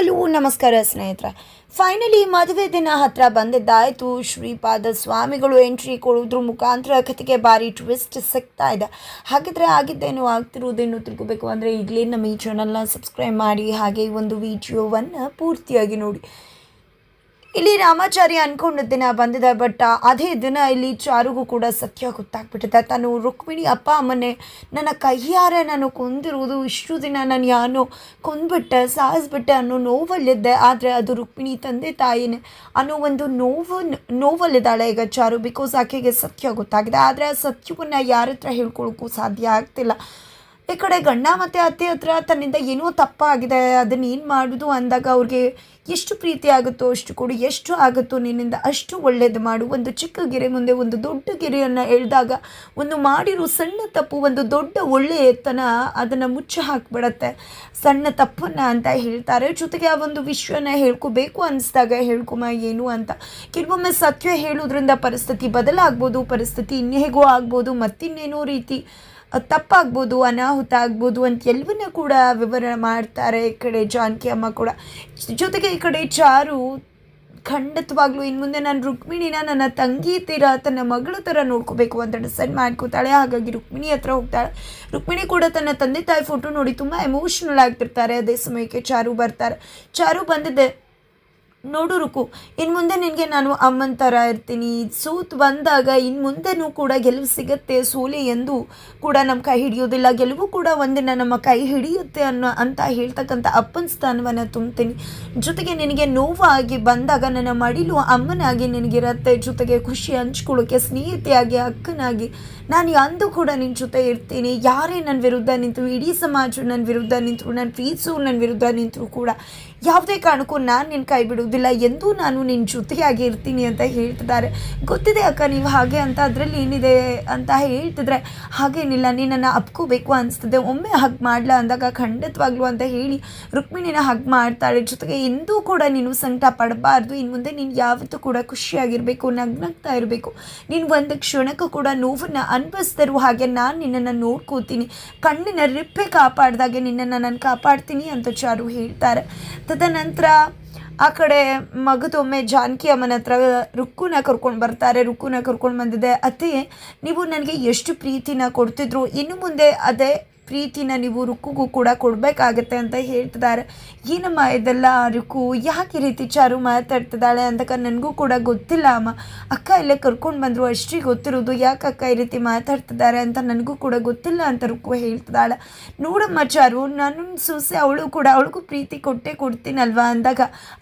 Hello ನಮಸ್ಕಾರ ಸ್ನೇಹಿತರೆ. Finally ಮದುವೆ ದಿನ ಹತ್ರ ಬಂದಿದ್ದಾಯಿತು. ಶ್ರೀಪಾದ ಸ್ವಾಮಿಗಳು ಎಂಟ್ರಿ ಕೊಡೋದ್ರ ಮುಖಾಂತರ ಕಥೆಗೆ ಭಾರಿ ಟ್ವಿಸ್ಟ್ ಸಿಗ್ತಾ ಇದೆ. ಹಾಗಿದ್ರೆ ಆಗಿದ್ದೇನು ಆಗ್ತಿರುವುದೇನು ತಿಳ್ಕೊಬೇಕು ಅಂದರೆ ಈಗಲೇ ನಮ್ಮ ಈ ಚಾನಲ್ನ ಸಬ್ಸ್ಕ್ರೈಬ್ ಮಾಡಿ, ಹಾಗೆ ಈ ಒಂದು ವಿಡಿಯೋವನ್ನು ಪೂರ್ತಿಯಾಗಿ ನೋಡಿ. ಇಲ್ಲಿ ರಾಮಾಚಾರಿ ದಿನ ಬಂದಿದೆ, ಬಟ್ ಅದೇ ದಿನ ಇಲ್ಲಿ ಚಾರುಗೂ ಕೂಡ ಸತ್ಯ ಗೊತ್ತಾಗ್ಬಿಟ್ಟಿದೆ. ತಾನು ರುಕ್ಮಿಣಿ ಅಪ್ಪ ಅಮ್ಮನೆ ನನ್ನ ಕೈಯಾರೆ ನಾನು ಕೊಂದಿರುವುದು, ಇಷ್ಟು ದಿನ ನಾನು ಯಾನೋ ಕೊಂದ್ಬಿಟ್ಟೆ, ಸಾಯಿಸ್ಬಿಟ್ಟೆ ಅನ್ನೋ ನೋವಲ್ಲಿದ್ದೆ. ಆದರೆ ಅದು ರುಕ್ಮಿಣಿ ತಂದೆ ತಾಯಿನೇ ಅನ್ನೋ ಒಂದು ನೋವು, ನೋವಲ್ಲಿದ್ದಾಳೆ ಈಗ ಚಾರು ಬಿಕಾಸ್ ಆಕೆಗೆ ಸತ್ಯ ಗೊತ್ತಾಗಿದೆ. ಆದರೆ ಆ ಸತ್ಯವನ್ನು ಯಾರ ಹತ್ರ ಹೇಳ್ಕೊಳ್ಳೋಕ್ಕೂ ಸಾಧ್ಯ ಆಗ್ತಿಲ್ಲ. ಈ ಕಡೆ ಗಂಡ ಮತ್ತು ಅತ್ತೆ ಹತ್ರ ತನ್ನಿಂದ ಏನೋ ತಪ್ಪಾಗಿದೆ ಅದನ್ನ ಏನು ಮಾಡೋದು ಅಂದಾಗ ಅವ್ರಿಗೆ ಎಷ್ಟು ಪ್ರೀತಿ ಆಗುತ್ತೋ ಅಷ್ಟು ಕೊಡು, ಎಷ್ಟು ಆಗುತ್ತೋ ನಿನ್ನಿಂದ ಅಷ್ಟು ಒಳ್ಳೇದು ಮಾಡು. ಒಂದು ಚಿಕ್ಕ ಗೆರೆ ಮುಂದೆ ಒಂದು ದೊಡ್ಡ ಗೆರೆಯನ್ನು ಎಳೆದಾಗ ಒಂದು ಮಾಡಿರೋ ಸಣ್ಣ ತಪ್ಪು ಒಂದು ದೊಡ್ಡ ಒಳ್ಳೆಯತನ ಅದನ್ನು ಮುಚ್ಚಿ ಹಾಕ್ಬಿಡತ್ತೆ. ಸಣ್ಣ ತಪ್ಪನ್ನು ಅಂತ ಹೇಳ್ತಾರೆ. ಜೊತೆಗೆ ಆ ಒಂದು ವಿಷಯನ ಹೇಳ್ಕೋಬೇಕು ಅನಿಸ್ದಾಗ, ಹೇಳ್ಕೊಮ ಏನು ಅಂತ. ಕೆಲವೊಮ್ಮೆ ಸತ್ಯ ಹೇಳೋದ್ರಿಂದ ಪರಿಸ್ಥಿತಿ ಬದಲಾಗ್ಬೋದು, ಪರಿಸ್ಥಿತಿ ಇನ್ನೇಗೋ ಆಗ್ಬೋದು, ಮತ್ತಿನ್ನೇನೋ ರೀತಿ. ತಪ್ಪಾಗ್ಬೋದು, ಅನಾಹುತ ಆಗ್ಬೋದು ಅಂತ ಎಲ್ಲವನ್ನ ಕೂಡ ವಿವರ ಮಾಡ್ತಾರೆ ಈ ಕಡೆ ಜಾನಕಿ ಅಮ್ಮ ಕೂಡ. ಜೊತೆಗೆ ಈ ಕಡೆ ಚಾರು, ಖಂಡಿತವಾಗ್ಲೂ ಇನ್ನು ಮುಂದೆ ನಾನು ರುಕ್ಮಿಣಿನ ನನ್ನ ತಂಗಿ ತೀರ ತನ್ನ ಮಗಳ ಥರ ನೋಡ್ಕೋಬೇಕು ಅಂತ ಡಿಸೈಡ್ ಮಾಡ್ಕೋತಾಳೆ. ಹಾಗಾಗಿ ರುಕ್ಮಿಣಿ ಹತ್ರ ಹೋಗ್ತಾಳೆ. ರುಕ್ಮಿಣಿ ಕೂಡ ತನ್ನ ತಂದೆ ತಾಯಿ ಫೋಟೋ ನೋಡಿ ತುಂಬ ಎಮೋಷ್ನಲ್ ಆಗ್ತಿರ್ತಾರೆ. ಅದೇ ಸಮಯಕ್ಕೆ ಚಾರು ಬರ್ತಾರೆ. ಚಾರು ಬಂದಿದ್ದೆ ನೋಡು ರುಕು ಇನ್ನು ಮುಂದೆ ನಿನಗೆ ನಾನು ಅಮ್ಮನ ಥರ ಇರ್ತೀನಿ. ಸೂತ್ ಬಂದಾಗ ಇನ್ನು ಮುಂದೆನೂ ಕೂಡ ಗೆಲುವು ಸಿಗುತ್ತೆ, ಸೋಲೆ ಎಂದು ಕೂಡ ನಮ್ಮ ಕೈ ಹಿಡಿಯೋದಿಲ್ಲ. ಗೆಲುವು ಕೂಡ ಒಂದಿನ ನಮ್ಮ ಕೈ ಹಿಡಿಯುತ್ತೆ ಅನ್ನೋ ಅಂತ ಹೇಳ್ತಕ್ಕಂಥ ಅಪ್ಪನ ಸ್ಥಾನವನ್ನು ತುಂಬ್ತೀನಿ. ಜೊತೆಗೆ ನಿನಗೆ ನೋವಾಗಿ ಬಂದಾಗ ನನ್ನ ಮಡಿಲು ಅಮ್ಮನಾಗಿ ನಿನಗಿರತ್ತೆ. ಜೊತೆಗೆ ಖುಷಿ ಹಂಚ್ಕೊಳ್ಳೋಕ್ಕೆ ಸ್ನೇಹಿತೆಯಾಗಿ, ಅಕ್ಕನಾಗಿ ನಾನು ಅಂದು ಕೂಡ ನಿನ್ನ ಜೊತೆ ಇರ್ತೀನಿ. ಯಾರೇ ನನ್ನ ವಿರುದ್ಧ ನಿಂತು ಇಡೀ ಸಮಾಜ ನನ್ನ ವಿರುದ್ಧ ನಿಂತರು ನನ್ನ ಫೀಸು ನನ್ನ ವಿರುದ್ಧ ನಿಂತರು ಕೂಡ ಯಾವುದೇ ಕಾರಣಕ್ಕೂ ನಾನು ನಿನ್ನ ಕೈ ಬಿಡುವುದಿಲ್ಲ, ಎಂದೂ ನಾನು ನಿನ್ನ ಜೊತೆಯಾಗಿ ಇರ್ತೀನಿ ಅಂತ ಹೇಳ್ತಿದ್ದಾರೆ. ಗೊತ್ತಿದೆ ಅಕ್ಕ, ನೀವು ಹಾಗೆ ಅಂತ, ಅದರಲ್ಲಿ ಏನಿದೆ ಅಂತ ಹೇಳ್ತಿದ್ರೆ ಹಾಗೇನಿಲ್ಲ ನಿನ್ನನ್ನು ಅಪ್ಕೋಬೇಕು ಅನಿಸ್ತದೆ. ಒಮ್ಮೆ ಹಗ್ ಮಾಡಲ? ಅಂದಾಗ, ಖಂಡಿತವಾಗ್ಲು ಅಂತ ಹೇಳಿ ರುಕ್ಮಿಣಿನ ಹಗ್ ಮಾಡ್ತಾಳೆ. ಜೊತೆಗೆ ಎಂದೂ ಕೂಡ ನೀನು ಸಂಕಟ ಪಡಬಾರ್ದು. ಇನ್ನು ಮುಂದೆ ನೀನು ಯಾವತ್ತೂ ಕೂಡ ಖುಷಿಯಾಗಿರಬೇಕು, ನಗ್ನಗ್ತಾ ಇರಬೇಕು. ನೀನು ಒಂದು ಕ್ಷಣಕ್ಕೂ ಕೂಡ ನೋವನ್ನು ಅನ್ಭವಿಸ್ತಿರುವ ಹಾಗೆ ನಾನು ನಿನ್ನನ್ನು ನೋಡ್ಕೋತೀನಿ. ಕಣ್ಣಿನ ರಿಪ್ಪೆ ಕಾಪಾಡ್ದಾಗೆ ನಿನ್ನನ್ನು ನಾನು ಕಾಪಾಡ್ತೀನಿ ಅಂತ ಚಾರು ಹೇಳ್ತಾರೆ. ತದನಂತರ ಆ ಕಡೆ ಮಗದೊಮ್ಮೆ ಜಾನಕಿ ಅಮ್ಮನ ಹತ್ರ ರುಕ್ಕುನ ಕರ್ಕೊಂಡು ಬರ್ತಾರೆ, ರುಕ್ಕುನ ಕರ್ಕೊಂಡು ಬಂದಿದೆ. ಅತ್ತೆ, ನೀವು ನನಗೆ ಎಷ್ಟು ಪ್ರೀತಿನ ಕೊಡ್ತಿದ್ರು? ಇನ್ನು ಮುಂದೆ ಅದೇ ಪ್ರೀತಿನ ನೀವು ರುಕ್ಕುಗೂ ಕೂಡ ಕೊಡಬೇಕಾಗತ್ತೆ ಅಂತ ಹೇಳ್ತಿದ್ದಾರೆ. ಏನಮ್ಮ ಇದೆಲ್ಲ ರುಕ್ಕು ಯಾಕೆ ಈ ರೀತಿ ಚಾರು ಮಾತಾಡ್ತಿದ್ದಾಳೆ ಅಂತಕ್ಕ ನನಗೂ ಕೂಡ ಗೊತ್ತಿಲ್ಲ ಅಮ್ಮ. ಅಕ್ಕ ಇಲ್ಲೇ ಕರ್ಕೊಂಡು ಬಂದರು ಅಷ್ಟೇ ಗೊತ್ತಿರೋದು ಯಾಕೆ ಅಕ್ಕ ಈ ರೀತಿ ಮಾತಾಡ್ತಿದ್ದಾರೆ ಅಂತ ನನಗೂ ಕೂಡ ಗೊತ್ತಿಲ್ಲ ಅಂತ ರುಕ್ಕು ಹೇಳ್ತಿದ್ದಾಳೆ. ನೋಡಮ್ಮ ಚಾರು, ನಾನು ಸೂಸೆ, ಅವಳು ಕೂಡ, ಅವಳಿಗೂ ಪ್ರೀತಿ ಕೊಟ್ಟೇ ಕೊಡ್ತೀನಲ್ವಾ ಅಂದಾಗ?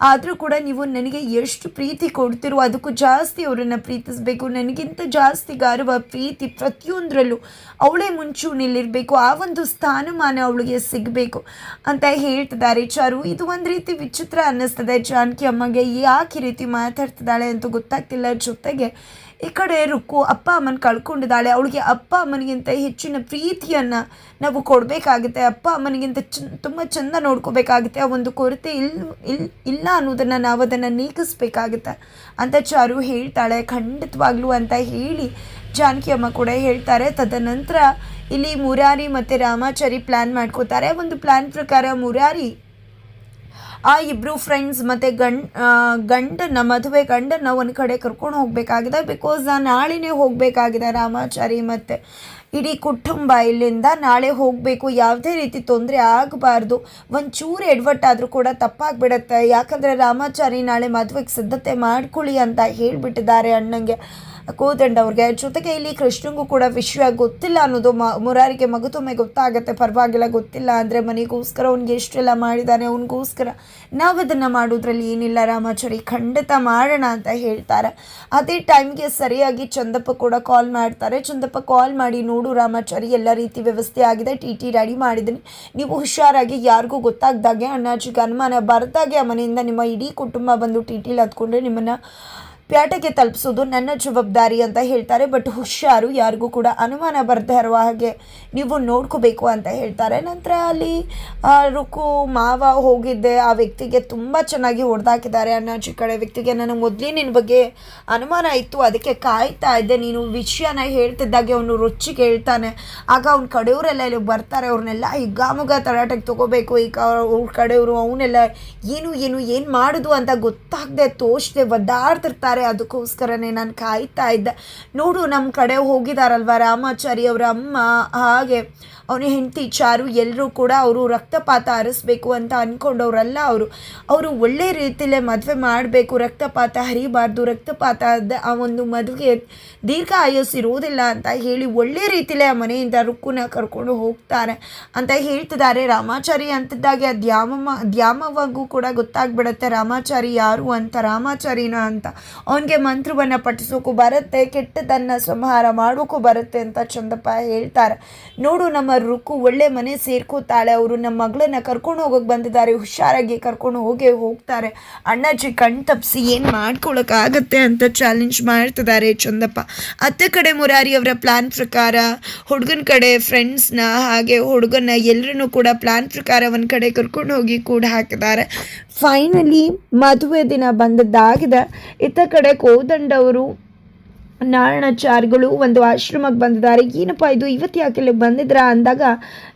ಆದರೂ ಕೂಡ ನೀವು ನನಗೆ ಎಷ್ಟು ಪ್ರೀತಿ ಕೊಡ್ತಿರೋ ಅದಕ್ಕೂ ಜಾಸ್ತಿ ಅವರನ್ನು ಪ್ರೀತಿಸಬೇಕು. ನನಗಿಂತ ಜಾಸ್ತಿ ಗೌರವ, ಪ್ರೀತಿ ಪ್ರತಿಯೊಂದರಲ್ಲೂ. ಅವಳೇ ಮುಂಚೂಣಿಲಿರಬೇಕು ಆ ಒಂದು ಸ್ಥಾನಮಾನ ಅವಳಿಗೆ ಸಿಗಬೇಕು ಅಂತ ಹೇಳ್ತಿದ್ದಾರೆ ಚಾರು. ಇದು ಒಂದು ರೀತಿ ವಿಚಿತ್ರ ಅನ್ನಿಸ್ತದೆ. ಜಾನಕಿ ಅಮ್ಮಗೆ ಯಾಕೆ ಈ ರೀತಿ ಮಾತಾಡ್ತಿದ್ದಾಳೆ ಅಂತ ಗೊತ್ತಾಗ್ತಿಲ್ಲ. ಜೊತೆಗೆ ಈ ಕಡೆ ರುಕ್ಕು ಅಪ್ಪ ಅಮ್ಮನ ಕಳ್ಕೊಂಡಿದ್ದಾಳೆ. ಅವಳಿಗೆ ಅಪ್ಪ ಅಮ್ಮನಿಗಿಂತ ಹೆಚ್ಚಿನ ಪ್ರೀತಿಯನ್ನು ನಾವು ಕೊಡಬೇಕಾಗುತ್ತೆ. ಅಪ್ಪ ಅಮ್ಮನಿಗಿಂತ ಚ, ತುಂಬ ಚೆಂದ ನೋಡ್ಕೋಬೇಕಾಗುತ್ತೆ. ಆ ಒಂದು ಕೊರತೆ ಇಲ್ ಇಲ್, ಇಲ್ಲ ಅನ್ನೋದನ್ನು ನಾವು ಅದನ್ನು ನೀಗಿಸ್ಬೇಕಾಗುತ್ತೆ ಅಂತ ಚಾರು ಹೇಳ್ತಾಳೆ. ಖಂಡಿತವಾಗ್ಲೂ ಅಂತ ಹೇಳಿ ಜಾನಕಿ ಅಮ್ಮ ಕೂಡ ಹೇಳ್ತಾರೆ. ತದನಂತರ ಇಲ್ಲಿ ಮುರಾರಿ ಮತ್ತು ರಾಮಾಚಾರಿ ಪ್ಲ್ಯಾನ್ ಮಾಡ್ಕೋತಾರೆ. ಒಂದು ಪ್ಲ್ಯಾನ್ ಪ್ರಕಾರ ಮುರಾರಿ, ಆ ಇಬ್ಬರು ಫ್ರೆಂಡ್ಸ್ ಮತ್ತು ಗಂಡ ಗಂಡನ, ಮದುವೆ ಗಂಡನ ಒಂದು ಕಡೆ ಕರ್ಕೊಂಡು ಹೋಗಬೇಕಾಗಿದೆ. ಬಿಕಾಸ್ ನಾಳೆನೇ ಹೋಗಬೇಕಾಗಿದೆ ರಾಮಾಚಾರಿ ಮತ್ತು ಇಡೀ ಕುಟುಂಬ ಇಲ್ಲಿಂದ ನಾಳೆ ಹೋಗಬೇಕು. ಯಾವುದೇ ರೀತಿ ತೊಂದರೆ ಆಗಬಾರ್ದು. ಒಂಚೂರು ಎಡ್ವಟ್ಟಾದರೂ ಕೂಡ ತಪ್ಪಾಗಿಬಿಡತ್ತೆ. ಯಾಕಂದರೆ ರಾಮಾಚಾರಿ ನಾಳೆ ಮದುವೆಗೆ ಸಿದ್ಧತೆ ಮಾಡ್ಕೊಳ್ಳಿ ಅಂತ ಹೇಳಿಬಿಟ್ಟಿದ್ದಾರೆ ಅಣ್ಣಂಗೆ. ಕೋದಂಡ ಅವ್ರಿಗೆ ಜೊತೆಗೆ ಇಲ್ಲಿ ಕೃಷ್ಣಂಗೂ ಕೂಡ ವಿಷಯ ಗೊತ್ತಿಲ್ಲ ಅನ್ನೋದು ಮ, ಮುರಾರಿಗೆ ಮಗುತೊಮ್ಮೆ ಗೊತ್ತಾಗತ್ತೆ. ಪರವಾಗಿಲ್ಲ, ಗೊತ್ತಿಲ್ಲ ಅಂದರೆ ಮನೆಗೋಸ್ಕರ ಅವ್ನಿಗೆ ಎಷ್ಟೆಲ್ಲ ಮಾಡಿದ್ದಾನೆ ಅವನಿಗೋಸ್ಕರ ನಾವು ಅದನ್ನು ಮಾಡೋದ್ರಲ್ಲಿ ಏನಿಲ್ಲ. ರಾಮಾಚಾರಿ, ಖಂಡಿತ ಮಾಡೋಣ ಅಂತ ಹೇಳ್ತಾರೆ. ಅದೇ ಟೈಮ್ಗೆ ಸರಿಯಾಗಿ ಚಂದಪ್ಪ ಕೂಡ ಕಾಲ್ ಮಾಡ್ತಾರೆ. ಚಂದಪ್ಪ ಕಾಲ್ ಮಾಡಿ, ನೋಡು ರಾಮಾಚಾರಿ, ಎಲ್ಲ ರೀತಿ ವ್ಯವಸ್ಥೆ ಆಗಿದೆ. ಟಿ ಟಿ ರೆಡಿ ಮಾಡಿದ್ದೀನಿ. ನೀವು ಹುಷಾರಾಗಿ, ಯಾರಿಗೂ ಗೊತ್ತಾಗ್ದಾಗೆ, ಅಣ್ಣಾಜಿಗೆ ಅನುಮಾನ ಬರ್ದಾಗೆ ಆ ಮನೆಯಿಂದ ನಿಮ್ಮ ಇಡೀ ಕುಟುಂಬ ಬಂದು ಟಿ ಟಿಲಿ ಹತ್ಕೊಂಡ್ರೆ ನಿಮ್ಮನ್ನು ಪ್ಯಾಟೆಗೆ ತಲುಪಿಸೋದು ನನ್ನ ಜವಾಬ್ದಾರಿ ಅಂತ ಹೇಳ್ತಾರೆ. ಬಟ್ ಹುಷಾರು ಯಾರಿಗೂ ಕೂಡ ಅನುಮಾನ ಬರ್ದೇ ಇರುವ ಹಾಗೆ ನೀವು ನೋಡ್ಕೋಬೇಕು ಅಂತ ಹೇಳ್ತಾರೆ. ನಂತರ ಅಲ್ಲಿ ರುಕು ಮಾವ ಹೋಗಿದ್ದೆ. ಆ ವ್ಯಕ್ತಿಗೆ ತುಂಬ ಚೆನ್ನಾಗಿ ಹೊಡೆದಾಕಿದ್ದಾರೆ. ಅಣ್ಣಾಜಿ ಕಡೆ ವ್ಯಕ್ತಿಗೆ ನನಗೆ ಮೊದಲೇ ನಿನ್ನ ಬಗ್ಗೆ ಅನುಮಾನ ಇತ್ತು. ಅದಕ್ಕೆ ಕಾಯ್ತಾ ಇದ್ದೆ. ನೀನು ವಿಷಯನ ಹೇಳ್ತಿದ್ದಾಗೆ ಅವನು ರೊಚ್ಚಿಗೆ ಹೇಳ್ತಾನೆ. ಆಗ ಅವ್ನ ಕಡೆಯವರೆಲ್ಲ ಇಲ್ಲಿ ಬರ್ತಾರೆ. ಅವ್ರನ್ನೆಲ್ಲ ಹಿಗ್ಗಾಮುಗ ತರಾಟಕ್ಕೆ ತಗೋಬೇಕು. ಈಗ ಅವ್ರ ಕಡೆಯವರು ಅವನ್ನೆಲ್ಲ ಏನು ಏನು ಏನು ಮಾಡೋದು ಅಂತ ಗೊತ್ತಾಗದೆ ತೋಚದೆ ಒದ್ದಾಡ್ತಿರ್ತಾರೆ. ಅದಕ್ಕೋಸ್ಕರನೇ ನಾನು ಕಾಯ್ತಾ ಇದ್ದೆ. ನೋಡು ನಮ್ಮ ಕಡೆ ಹೋಗಿದಾರಲ್ವ ರಾಮಾಚಾರಿ ಅವರ ಅಮ್ಮ ಹಾಗೆ ಅವನ ಹೆಂಡತಿ, ಚಾರು ಎಲ್ಲರೂ ಕೂಡ ಅವರು ರಕ್ತಪಾತ ಹರಿಸ್ಬೇಕು ಅಂತ ಅಂದ್ಕೊಂಡವ್ರಲ್ಲ ಅವರು. ಅವರು ಒಳ್ಳೆ ರೀತಿಯಲ್ಲೇ ಮದುವೆ ಮಾಡಬೇಕು, ರಕ್ತಪಾತ ಹರಿಬಾರ್ದು, ರಕ್ತಪಾತ ಆ ಒಂದು ಮದುವೆಗೆ ದೀರ್ಘ ಆಯಸ್ಸು ಅಂತ ಹೇಳಿ ಒಳ್ಳೆ ರೀತಿಯಲ್ಲೇ ಆ ಮನೆಯಿಂದ ರುಕ್ಕುನ ಕರ್ಕೊಂಡು ಹೋಗ್ತಾರೆ ಅಂತ ಹೇಳ್ತಿದ್ದಾರೆ. ರಾಮಾಚಾರಿ ಅಂತಿದ್ದಾಗೆ ದ್ಯಾಮಮ್ಮ ದ್ಯಾಮವಾಗೂ ಕೂಡ ಗೊತ್ತಾಗ್ಬಿಡುತ್ತೆ ರಾಮಾಚಾರಿ ಯಾರು ಅಂತ, ರಾಮಾಚಾರಿನ ಅಂತ. ಅವನಿಗೆ ಮಂತ್ರವನ್ನು ಪಠಿಸೋಕ್ಕೂ ಬರುತ್ತೆ, ಕೆಟ್ಟದನ್ನು ಸಂಹಾರ ಮಾಡೋಕ್ಕೂ ಬರುತ್ತೆ ಅಂತ ಚಂದಪ್ಪ ಹೇಳ್ತಾರೆ. ನೋಡು ನಮ್ಮ ರುಕ್ಕು ಒಳ್ಳೆ ಮನೆ ಸೇರ್ಕೋತಾಳೆ. ಅವರು ನಮ್ಮ ಮಗಳನ್ನ ಕರ್ಕೊಂಡು ಹೋಗೋಕೆ ಬಂದಿದ್ದಾರೆ. ಹುಷಾರಾಗಿ ಕರ್ಕೊಂಡು ಹೋಗೇ ಹೋಗ್ತಾರೆ. ಅಣ್ಣಾಜಿ ಕಣ್ ತಪ್ಪಿಸಿ ಏನು ಮಾಡ್ಕೊಳಕ್ಕಾಗತ್ತೆ ಅಂತ ಚಾಲೆಂಜ್ ಮಾಡ್ತಿದ್ದಾರೆ ಚಂದಪ್ಪ. ಅತ್ತೆ ಕಡೆ ಮುರಾರಿ ಅವರ ಪ್ಲಾನ್ ಪ್ರಕಾರ ಹುಡುಗನ ಕಡೆ ಫ್ರೆಂಡ್ಸ್ನ ಹಾಗೆ ಹುಡುಗನ ಎಲ್ಲರನ್ನೂ ಕೂಡ ಪ್ಲಾನ್ ಪ್ರಕಾರ ಒಂದು ಕಡೆ ಕರ್ಕೊಂಡು ಹೋಗಿ ಕೂಡ ಹಾಕಿದ್ದಾರೆ. ಫೈನಲಿ ಮದುವೆ ದಿನ ಬಂದದ್ದಾಗಿದೆ. ಇತ್ತ ಕಡೆ ಕೋದಂಡವರು ನಾರಾಯಣಾಚಾರ್ಯಗಳು ಒಂದು ಆಶ್ರಮಕ್ಕೆ ಬಂದಿದ್ದಾರೆ. ಏನಪ್ಪ ಇದು? ಇವತ್ತು ಯಾಕೆ ಬಂದಿದ್ರ ಅಂದಾಗ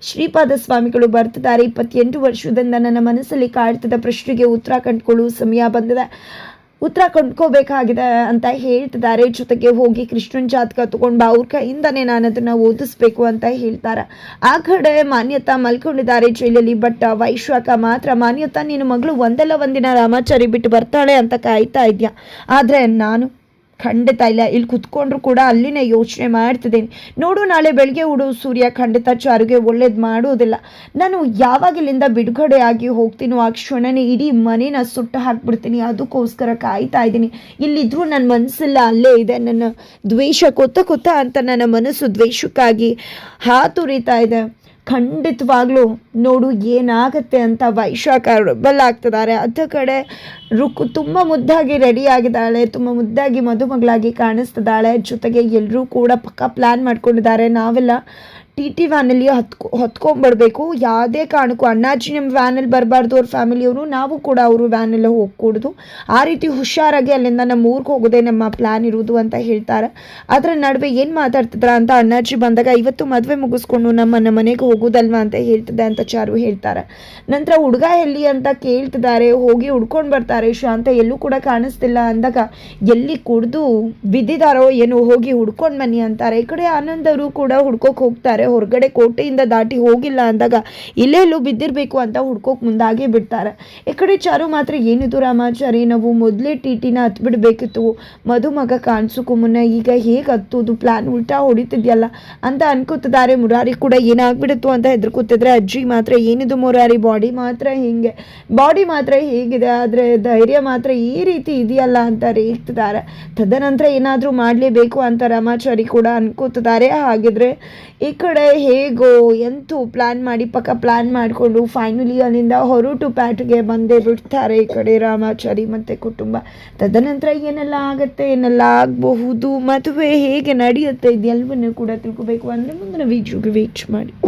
ಶ್ರೀಪಾದ ಸ್ವಾಮಿಗಳು ಬರ್ತಿದ್ದಾರೆ. ಇಪ್ಪತ್ತೆಂಟು ವರ್ಷದಿಂದ ನನ್ನ ಮನಸ್ಸಲ್ಲಿ ಕಾಡ್ತಿದ್ದ ಪ್ರಶ್ನೆಗೆ ಉತ್ತರ ಕಂಡುಕೊಳ್ಳುವ ಸಮಯ ಬಂದಿದೆ. ಉತ್ತರ ಕಂಡ್ಕೋಬೇಕಾಗಿದೆ ಅಂತ ಹೇಳ್ತಿದ್ದಾರೆ. ಜೊತೆಗೆ ಹೋಗಿ ಕೃಷ್ಣನ್ ಜಾತಕ ತಗೊಂಡು ಬಾ. ಅವ್ರ ಕೈಯಿಂದನೇ ನಾನು ಅದನ್ನು ಓದಿಸ್ಬೇಕು ಅಂತ ಹೇಳ್ತಾರೆ. ಆ ಕಡೆ ಮಾನ್ಯತಾ ಮಲ್ಕೊಂಡಿದ್ದಾರೆ ಜೈಲಲ್ಲಿ, ಬಟ್ ವೈಶ್ವಾಕ ಮಾತ್ರ. ಮಾನ್ಯತಾ, ನಿನ್ನ ಮಗಳು ಒಂದಲ್ಲ ಒಂದಿನ ರಾಮಾಚಾರಿ ಬಿಟ್ಟು ಬರ್ತಾಳೆ ಅಂತ ಕಾಯ್ತಾ ಇದ್ಯಾ? ಆದರೆ ನಾನು ಖಂಡಿತ ಇಲ್ಲ. ಇಲ್ಲಿ ಕುತ್ಕೊಂಡ್ರು ಕೂಡ ಅಲ್ಲಿನೇ ಯೋಚನೆ ಮಾಡ್ತಿದ್ದೀನಿ. ನೋಡು, ನಾಳೆ ಬೆಳಗ್ಗೆ ಉಡು ಸೂರ್ಯ. ಖಂಡಿತ ಚಾರುಗೆ ಒಳ್ಳೇದು ಮಾಡೋದಿಲ್ಲ ನಾನು ಯಾವಾಗ ಇಲ್ಲಿಂದ ಬಿಡುಗಡೆ ಆಗಿ ಹೋಗ್ತೀನೋ ಆ ಕ್ಷಣನೇ ಇಡೀ ಮನೇನ ಸುಟ್ಟು ಹಾಕ್ಬಿಡ್ತೀನಿ. ಅದಕ್ಕೋಸ್ಕರ ಕಾಯ್ತಾ ಇದ್ದೀನಿ. ಇಲ್ಲಿದ್ರೂ ನನ್ನ ಮನಸ್ಸೆಲ್ಲ ಅಲ್ಲೇ ಇದೆ. ನನ್ನ ದ್ವೇಷ ಕೊತ್ತ ಕೊತ್ತ ಅಂತ ನನ್ನ ಮನಸ್ಸು ದ್ವೇಷಕ್ಕಾಗಿ ಹಾತುರಿತಾ ಇದೆ. ಖಂಡಿತವಾಗ್ಲೂ ನೋಡು ಏನಾಗುತ್ತೆ ಅಂತ ವೈಶಾಖ ಆಗ್ತಿದ್ದಾರೆ ಅದ ಕಡೆ ರುಕ್ಕು ತುಂಬ ಮುದ್ದಾಗಿ ರೆಡಿ ಆಗಿದ್ದಾಳೆ, ತುಂಬ ಮುದ್ದಾಗಿ ಮದುಮಗಳಾಗಿ ಕಾಣಿಸ್ತಿದ್ದಾಳೆ. ಜೊತೆಗೆ ಎಲ್ಲರೂ ಕೂಡ ಪಕ್ಕ ಪ್ಲ್ಯಾನ್ ಮಾಡ್ಕೊಂಡಿದ್ದಾರೆ. ನಾವೆಲ್ಲ ಟಿ ಟಿ ವ್ಯಾನಲ್ಲಿ ಹತ್ಕೊ ಹೊತ್ಕೊಂಬರ್ಬೇಕು ಯಾವುದೇ ಕಾರಣಕ್ಕೂ ಅಣ್ಣಾಜಿ ನಿಮ್ಮ ವ್ಯಾನಲ್ಲಿ ಬರಬಾರ್ದು ಅವ್ರ ಫ್ಯಾಮಿಲಿಯವರು, ನಾವು ಕೂಡ ಅವರು ವ್ಯಾನಲ್ಲಿ ಹೋಗ್ಕೂಡ್ದು. ಆ ರೀತಿ ಹುಷಾರಾಗಿ ಅಲ್ಲಿಂದ ನಮ್ಮ ಊರಿಗೆ ಹೋಗೋದೇ ನಮ್ಮ ಪ್ಲ್ಯಾನ್ ಇರುವುದು ಅಂತ ಹೇಳ್ತಾರೆ. ಅದರ ನಡುವೆ ಏನು ಮಾತಾಡ್ತಿದ್ರ ಅಂತ ಅಣ್ಣಾಜಿ ಬಂದಾಗ, ಇವತ್ತು ಮದುವೆ ಮುಗಿಸ್ಕೊಂಡು ನಮ್ಮ ನಮ್ಮ ಮನೆಗೆ ಹೋಗೋದಲ್ವಾ? ಅಂತ ಹೇಳ್ತಿದ್ದೆ ಅಂತ ಚಾರು ಹೇಳ್ತಾರೆ. ನಂತರ ಹುಡುಗ ಎಲ್ಲಿ ಅಂತ ಕೇಳ್ತಿದ್ದಾರೆ, ಹೋಗಿ ಹುಡ್ಕೊಂಡು ಬರ್ತಾರೆ. ಶಾಂತ ಎಲ್ಲೂ ಕೂಡ ಕಾಣಿಸ್ತಿಲ್ಲ ಅಂದಾಗ, ಎಲ್ಲಿ ಕುಡ್ದು ಬಿದ್ದಿದಾರೋ ಏನೋ ಹೋಗಿ ಹುಡ್ಕೊಂಡು ಬನ್ನಿ ಅಂತಾರೆ. ಈ ಕಡೆ ಆನಂದ್ ಅವರು ಕೂಡ ಹುಡ್ಕೋಕ್ ಹೋಗ್ತಾರೆ. ಹೊರಗಡೆ ಕೋಟೆಯಿಂದ ದಾಟಿ ಹೋಗಿಲ್ಲ ಅಂದಾಗ ಇಲ್ಲೇ ಎಲ್ಲೂ ಬಿದ್ದಿರಬೇಕು ಅಂತ ಹುಡ್ಕೋಕೆ ಮುಂದಾಗೆ ಬಿಡ್ತಾರೆ. ಈ ಕಡೆ ಚಾರು ಮಾತ್ರ ಏನಿದು ರಾಮಾಚಾರಿ? ನಾವು ಮೊದಲೇ ಟಿ ಟಿನ ಹತ್ಬಿಡ್ಬೇಕಿತ್ತು ಮದುಮಗ ಕಾಣಿಸೋಕ್ಕೂ ಮುನ್ನ ಈಗ ಹೇಗೆ ಹತ್ತೋದು? ಪ್ಲಾನ್ ಉಲ್ಟಾ ಹೊಡಿತಿದ್ಯಲ್ಲ ಅಂತ ಅನ್ಕೋತಿದ್ದಾರೆ. ಮುರಾರಿ ಕೂಡ ಏನಾಗ್ಬಿಡುತ್ತು ಅಂತ ಹೆದರ್ಕೋತಿದ್ರೆ ಅಜ್ಜಿ ಮಾತ್ರ ಏನಿದು ಮುರಾರಿ? ಬಾಡಿ ಮಾತ್ರ ಹಿಂಗೆ? ಬಾಡಿ ಮಾತ್ರ ಹೇಗಿದೆ? ಆದರೆ ಧೈರ್ಯ ಮಾತ್ರ ಈ ರೀತಿ ಇದೆಯಲ್ಲ ಅಂತ ರೇಗ್ತಿದ್ದಾರೆ ತದನಂತರ ಏನಾದರೂ ಮಾಡಲೇಬೇಕು ಅಂತ ರಾಮಾಚಾರಿ ಕೂಡ ಅನ್ಕೋತಿದ್ದಾರೆ. ಹಾಗಿದ್ರೆ ಈ ಹೇಗೋ ಎಂತೂ ಪ್ಲ್ಯಾನ್ ಮಾಡಿ, ಪಕ್ಕ ಪ್ಲ್ಯಾನ್ ಮಾಡಿಕೊಂಡು ಫೈನಲಿ ಅಲ್ಲಿಂದ ಹೊರಟು ಪ್ಯಾಟ್ಗೆ ಬಂದೇ ಬಿಡ್ತಾರೆ ಈ ಕಡೆ ರಾಮಾಚಾರಿ ಮತ್ತು ಕುಟುಂಬ. ತದನಂತರ ಏನೆಲ್ಲ ಆಗುತ್ತೆ, ಏನೆಲ್ಲ ಆಗಬಹುದು, ಮದುವೆ ಹೇಗೆ ನಡೆಯುತ್ತೆ ಇದೆಲ್ಲವನ್ನೂ ಕೂಡ ತಿಳ್ಕೊಬೇಕು. ಅಂದರೆ ಮುಂದಿನ ವೀಡಿಯೋಗೆ ವೀಚ್ ಮಾಡಿ.